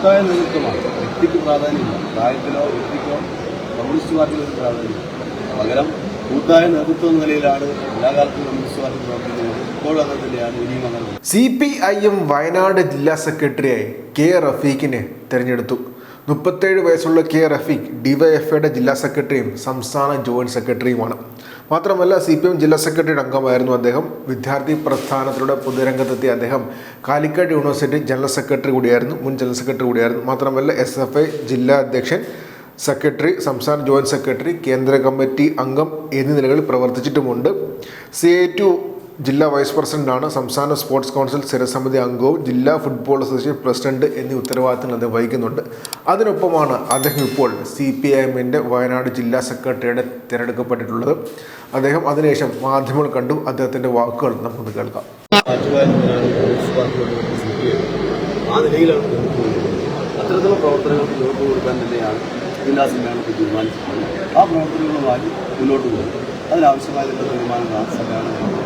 കൂട്ടായ നേതൃത്വമാണ്. വ്യക്തിക്ക് പ്രാധാന്യമില്ല. പ്രായത്തിലോ വ്യക്തിക്കോ കമ്മ്യൂണിസ്റ്റ് പാർട്ടിയിൽ ഒരു പ്രാധാന്യം പകരം കൂട്ടായ നേതൃത്വം നിലയിലാണ് എല്ലാ കാലത്തും കമ്മ്യൂണിസ്റ്റ് പാർട്ടി പ്രവർത്തിക്കുന്നത്. ഇപ്പോഴും തന്നെയാണ്. ഇനിയും അങ്ങനെ C P I M Wayanad ജില്ലാ സെക്രട്ടറിയായി കെ റഫീഖിനെ തെരഞ്ഞെടുത്തു. മുപ്പത്തേഴ് വയസ്സുള്ള കെ റഫീഖ് ഡിവൈഎഫ്ഐയുടെ ജില്ലാ സെക്രട്ടറിയും സംസ്ഥാന ജോയിന്റ് സെക്രട്ടറിയുമാണ്. മാത്രമല്ല സി പി എം ജില്ലാ സെക്രട്ടറിയുടെ അംഗമായിരുന്നു അദ്ദേഹം. വിദ്യാർത്ഥി പ്രസ്ഥാനത്തിലൂടെ പൊതുരംഗത്തെത്തിയ അദ്ദേഹം കാലിക്കറ്റ് യൂണിവേഴ്സിറ്റി ജനറൽ സെക്രട്ടറി കൂടിയായിരുന്നു മുൻ ജനറൽ സെക്രട്ടറി കൂടിയായിരുന്നു. മാത്രമല്ല എസ് എഫ് ഐ ജില്ലാ അധ്യക്ഷൻ സെക്രട്ടറി സംസ്ഥാന ജോയിന്റ് സെക്രട്ടറി കേന്ദ്ര കമ്മിറ്റി അംഗം എന്നീ നിലകളിൽ പ്രവർത്തിച്ചിട്ടുമുണ്ട്. സി ഐ ടു ജില്ലാ വൈസ് പ്രസിഡന്റാണ് സംസ്ഥാന സ്പോർട്സ് കൗൺസിൽ സ്ഥിരസമിതി അംഗവും ജില്ലാ ഫുട്ബോൾ അസോസിയേഷൻ പ്രസിഡന്റ് എന്നീ ഉത്തരവാദിത്തങ്ങൾ അദ്ദേഹം വഹിക്കുന്നുണ്ട്. അതിനൊപ്പമാണ് അദ്ദേഹം ഇപ്പോൾ സി പി ഐ എമ്മിന്റെ വയനാട് ജില്ലാ സെക്രട്ടറിയുടെ തിരഞ്ഞെടുക്കപ്പെട്ടിട്ടുള്ളത്. അദ്ദേഹം അതിനുശേഷം മാധ്യമങ്ങൾ കണ്ടു. അദ്ദേഹത്തിന്റെ വാക്കുകൾ നമുക്കൊന്ന് കേൾക്കാം. കൊടുക്കാൻ തന്നെയാണ് ആ പ്രവർത്തനങ്ങളുമായി മുന്നോട്ട് പോകും. അതിനാവശ്യമായ തീരുമാനങ്ങളാണ് സമ്മേളനം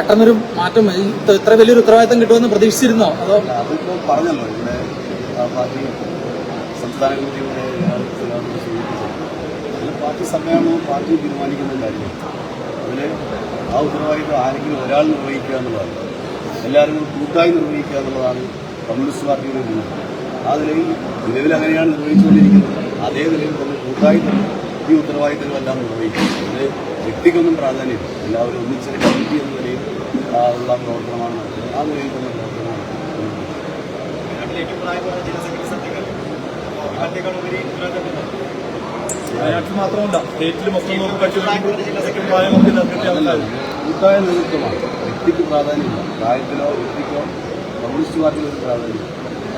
പെട്ടെന്നൊരു മാറ്റം. ഇത്ര- വലിയൊരു ഉത്തരവാദിത്തം കിട്ടുമെന്ന് പ്രതീക്ഷിച്ചിരുന്നോ? അതോ? അതിപ്പോ പറഞ്ഞല്ലോ. ഇവിടെ പാർട്ടി സംസ്ഥാന കമ്മിറ്റിയുടെ അതിൽ പാർട്ടി സമ്മേളനവും പാർട്ടി തീരുമാനിക്കുന്ന കാര്യം. അതിൽ ആ ഉത്തരവാദിത്വം ആരെങ്കിലും ഒരാൾ നിർവഹിക്കുക എന്നുള്ളതാണ്. എല്ലാവരും കൂട്ടായി നിർവഹിക്കുക എന്നുള്ളതാണ് കമ്മ്യൂണിസ്റ്റ് പാർട്ടിയുടെ രീതി. ആ നിലവിൽ അങ്ങനെയാണ് നിർവഹിച്ചുകൊണ്ടിരിക്കുന്നത്. അതേ നിലയിൽ തന്നെ കൂട്ടായി ഈ ഉത്തരവാദിത്തങ്ങളെല്ലാം നിർവഹിക്കും. ഇത് വ്യക്തിക്കൊന്നും പ്രാധാന്യമില്ല. എല്ലാവരും ഒന്നിച്ച് കമ്മിറ്റി എന്ന നിലയിൽ ഉള്ള പ്രവർത്തനമാണ് നടത്തുന്നത് ആ നിലയിൽ തന്നെ പ്രവർത്തനമാണ് നടത്തുന്നത് വയനാട്ടിൽ മാത്രമല്ല സ്റ്റേറ്റിൽ മൊത്തം നോക്കി അതല്ല, കൂട്ടായ നേതൃത്വമാണ്. വ്യക്തിക്ക് പ്രാധാന്യമില്ല. പ്രായത്തിലോ വ്യക്തിക്കോ കമ്മ്യൂണിസ്റ്റ് പാർട്ടിയിൽ ഒരു പ്രാധാന്യം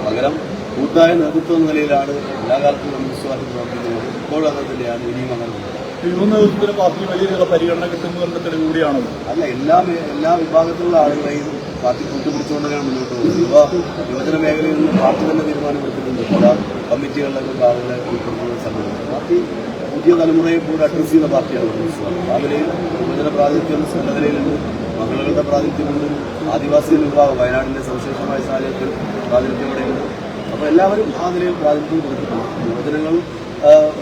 പകരം കൂട്ടായ നേതൃത്വം എന്ന നിലയിലാണ് എല്ലാ കാലത്തും കമ്മ്യൂണിസ്റ്റ് പാർട്ടി പ്രവർത്തിക്കുന്നത്. ഇപ്പോഴും അത് തന്നെയാണ് ഇനിയും അങ്ങനെ തന്നെ. യുവ നേതൃത്വത്തിന് പാർട്ടി വലിയ പരിഗണന കിട്ടുന്നതിന്റെ തെളിവ് കൂടിയാണത് അല്ല എല്ലാ എല്ലാ വിഭാഗത്തിലുള്ള ആളുകളെയും പാർട്ടി കൂട്ടുപിടിച്ചുകൊണ്ട് തന്നെ മുന്നോട്ട് പോകുന്നത്. യുവ യുവജന മേഖലയിൽ പാർട്ടി തന്നെ തീരുമാനമെടുത്തിട്ടുണ്ട്. പല കമ്മിറ്റികളിലൊക്കെ ആളുകളെ ഉൾപ്പെടുത്തുന്ന സംബന്ധിച്ച് പാർട്ടി പുതിയ തലമുറയെ കൂടെ അഡ്രസ് ചെയ്യുന്ന പാർട്ടിയാണ് നിലയിൽ യുവജന പ്രാതിനിധ്യം സംഘടനയിലുണ്ട് നിലയിലുണ്ട് പ്രാതിനിധ്യമുണ്ട് ആദിവാസി വിഭാഗം വയനാടിന്റെ സവിശേഷമായ സാഹചര്യത്തിൽ പ്രാതിനിധ്യമുണ്ട് അപ്പോൾ എല്ലാവരും ആ നിലയിൽ പ്രാതിനിധ്യം കൊടുത്തിട്ടുണ്ട്. യുവജനങ്ങൾ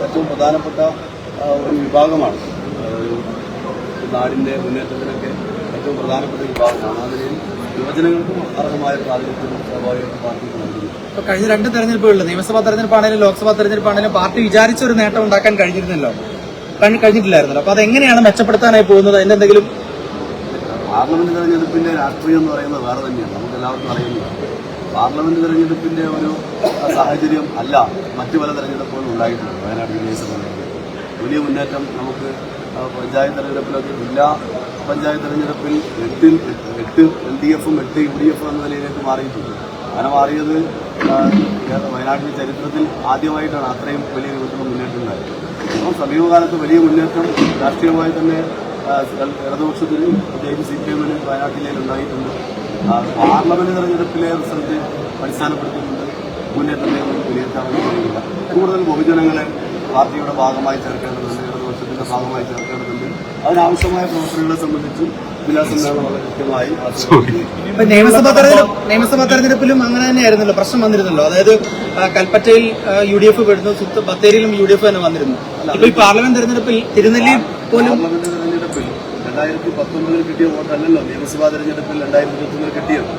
ഏറ്റവും പ്രധാനപ്പെട്ട ഒരു വിഭാഗമാണ്. നാടിന്റെ മുന്നേറ്റത്തിനൊക്കെ ഏറ്റവും പ്രധാനപ്പെട്ട വിഭാഗമാണ്. നിലയിൽ യുവജനങ്ങൾക്കും അർഹമായ പ്രാതിനിധ്യം സ്വാഭാവികമായിട്ട് പാർട്ടിക്ക് നൽകുന്നു. ഇപ്പൊ കഴിഞ്ഞ രണ്ട് തെരഞ്ഞെടുപ്പുകളിൽ നിയമസഭാ തെരഞ്ഞെടുപ്പാണെങ്കിലും ലോക്സഭാ തെരഞ്ഞെടുപ്പാണെങ്കിലും പാർട്ടി വിചാരിച്ച ഒരു നേട്ടം ഉണ്ടാക്കാൻ കഴിഞ്ഞിരുന്നല്ലോ. കഴി- കഴിഞ്ഞിട്ടില്ലായിരുന്നല്ലോ. അപ്പൊ അതെങ്ങനെയാണ് മെച്ചപ്പെടുത്താനായി പോകുന്നത്? അതിന്റെ എന്തെങ്കിലും പാർലമെന്റ് തെരഞ്ഞെടുപ്പിന്റെ രാഷ്ട്രീയം എന്ന് പറയുന്നത് വേറെ തന്നെയാണ്. നമുക്ക് എല്ലാവർക്കും അറിയുന്നത്. പാർലമെന്റ് തെരഞ്ഞെടുപ്പിന്റെ ഒരു സാഹചര്യം അല്ല മറ്റു പല തെരഞ്ഞെടുപ്പുകളും ഉണ്ടായിട്ടുണ്ട് വയനാട് സംബന്ധിച്ച് വലിയ മുന്നേറ്റം നമുക്ക് പഞ്ചായത്ത് തെരഞ്ഞെടുപ്പിലൊക്കെ ജില്ലാ പഞ്ചായത്ത് തെരഞ്ഞെടുപ്പിൽ എട്ടിൽ എട്ട് എൽ ഡി എഫും എട്ട് യു ഡി എഫും എന്ന നിലയിലേക്ക് മാറിയിട്ടുണ്ട്. അങ്ങനെ മാറിയത് വയനാടിന്റെ ചരിത്രത്തിൽ ആദ്യമായിട്ടാണ് അത്രയും വലിയ രൂപത്തിലുള്ള മുന്നേറ്റം ഉണ്ടായത്. അപ്പം സമീപകാലത്ത് വലിയ മുന്നേറ്റം രാഷ്ട്രീയമായി തന്നെ ഇടതുപക്ഷത്തിന് പ്രത്യേകിച്ച് സി പി എമ്മിന് വയനാട് ജില്ലയിൽ ഉണ്ടായിട്ടുണ്ട്. പാർലമെന്റ് തെരഞ്ഞെടുപ്പിലെ റിസൾട്ട് അടിസ്ഥാനപ്പെടുത്തിക്കൊണ്ട് മുന്നേറ്റത്തെ വിലയിരുത്താൻ കഴിയില്ല കൂടുതൽ ബഹുജനങ്ങളെ പാർട്ടിയുടെ ഭാഗമായി ചേർക്കേണ്ടതുണ്ട് ഇടതുപക്ഷത്തിന്റെ ഭാഗമായി ചേർക്കേണ്ടതുണ്ട് അതിനാവശ്യമായ പ്രവർത്തനങ്ങളെ സംബന്ധിച്ചും നിയമസഭാ തെരഞ്ഞെടുപ്പ് നിയമസഭാ തെരഞ്ഞെടുപ്പിലും അങ്ങനെ തന്നെയായിരുന്നല്ലോ പ്രശ്നം വന്നിരുന്നല്ലോ. അതായത് കൽപ്പറ്റയിൽ യു ഡി എഫ് പെടുന്നു ബത്തേരിയിലും യു ഡി എഫ് തന്നെ വന്നിരുന്നു. ഇപ്പൊ ഈ പാർലമെന്റ് തെരഞ്ഞെടുപ്പിൽ തിരുനെല്ലി പോലും തെരഞ്ഞെടുപ്പിൽ രണ്ടായിരത്തി പത്തൊമ്പതിൽ കിട്ടിയ വോട്ടല്ലല്ലോ. നിയമസഭാ തെരഞ്ഞെടുപ്പിൽ രണ്ടായിരത്തി ഇരുപത്തൊന്നിൽ കിട്ടിയത്.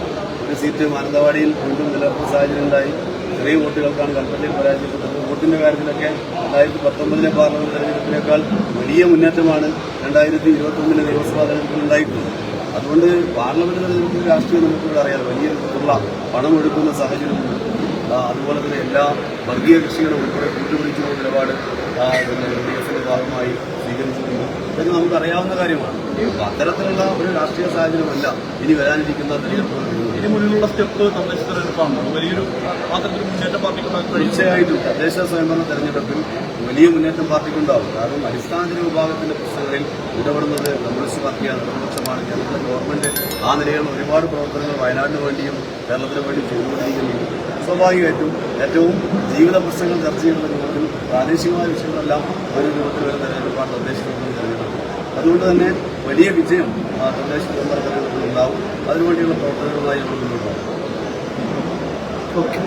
ഒരു സീറ്റ് മാനന്തവാടിയിൽ വീണ്ടും നിലനിർത്തുന്ന സാഹചര്യം ഉണ്ടായി. ചെറിയ വോട്ടുകൾക്കാണ് കൽപ്പറ്റയിൽ പരാജയപ്പെട്ടത്. വോട്ടിന്റെ കാര്യത്തിലൊക്കെ രണ്ടായിരത്തി പത്തൊമ്പതിലെ പാർലമെന്റ് തെരഞ്ഞെടുപ്പിനേക്കാൾ വലിയ മുന്നേറ്റമാണ് രണ്ടായിരത്തി ഇരുപത്തൊന്നിലെ നിയമസഭാ തെരഞ്ഞെടുപ്പിൽ ഉണ്ടായിട്ടുള്ളത്. അതുകൊണ്ട് പാർലമെന്റ് തെരഞ്ഞെടുപ്പിൽ രാഷ്ട്രീയം നമുക്കിവിടെ അറിയാം വലിയ രീതിയിലുള്ള പണമൊഴുക്കുന്ന സാഹചര്യമുണ്ട്. അതുപോലെ തന്നെ എല്ലാ വർഗീയ കക്ഷികളും ഉൾപ്പെടെ കൂട്ടുപിടിച്ചുള്ള നിലപാട് ദിവസത്തിന്റെ ഭാഗമായി സ്വീകരിച്ചിട്ടുണ്ട്. ഇതൊക്കെ നമുക്കറിയാവുന്ന കാര്യമാണ്. അത്തരത്തിലുള്ള ഒരു രാഷ്ട്രീയ സാഹചര്യമല്ല ഇനി വരാനിരിക്കുന്ന തെരഞ്ഞെടുപ്പ്. ഇനി മുന്നിലുള്ള സ്റ്റെപ്പ് തദ്ദേശ തീർച്ചയായിട്ടും. തദ്ദേശ സ്വയംഭരണ തെരഞ്ഞെടുപ്പിൽ വലിയ മുന്നേറ്റം പാർട്ടിക്കുണ്ടാവും. കാരണം അടിസ്ഥാന വിഭാഗത്തിന്റെ പ്രശ്നങ്ങളിൽ ഇടപെടുന്നത് കമ്മ്യൂണിസ്റ്റ് പാർട്ടിയാണ് പ്രതിപക്ഷമാണ്. കേരളത്തിലെ ഗവൺമെന്റ് ആ നിലയിൽ ഒരുപാട് പ്രവർത്തനങ്ങൾ വയനാടിന് വേണ്ടിയും കേരളത്തിന് വേണ്ടിയും ചെയ്തുകൊണ്ടിരിക്കുന്നുണ്ട് സ്വാഭാവികമായിട്ടും ഏറ്റവും ജീവിത പ്രശ്നങ്ങൾ ചർച്ച ചെയ്യുന്ന രൂപത്തിൽ പ്രാദേശികമായ വിഷയങ്ങളെല്ലാം ഒരു രൂപത്തിൽ വരുന്ന തെരഞ്ഞെടുപ്പാണ് തദ്ദേശ തെരഞ്ഞെടുപ്പ്. അതുകൊണ്ട് തന്നെ വലിയ വിജയം തദ്ദേശ സ്വയംഭരണ തെരഞ്ഞെടുപ്പിൽ ഉണ്ടാവും. അതിനുവേണ്ടിയുള്ള പ്രവർത്തനങ്ങളുമായി നമ്മൾ മുന്നോട്ട് പോകും. ఓకే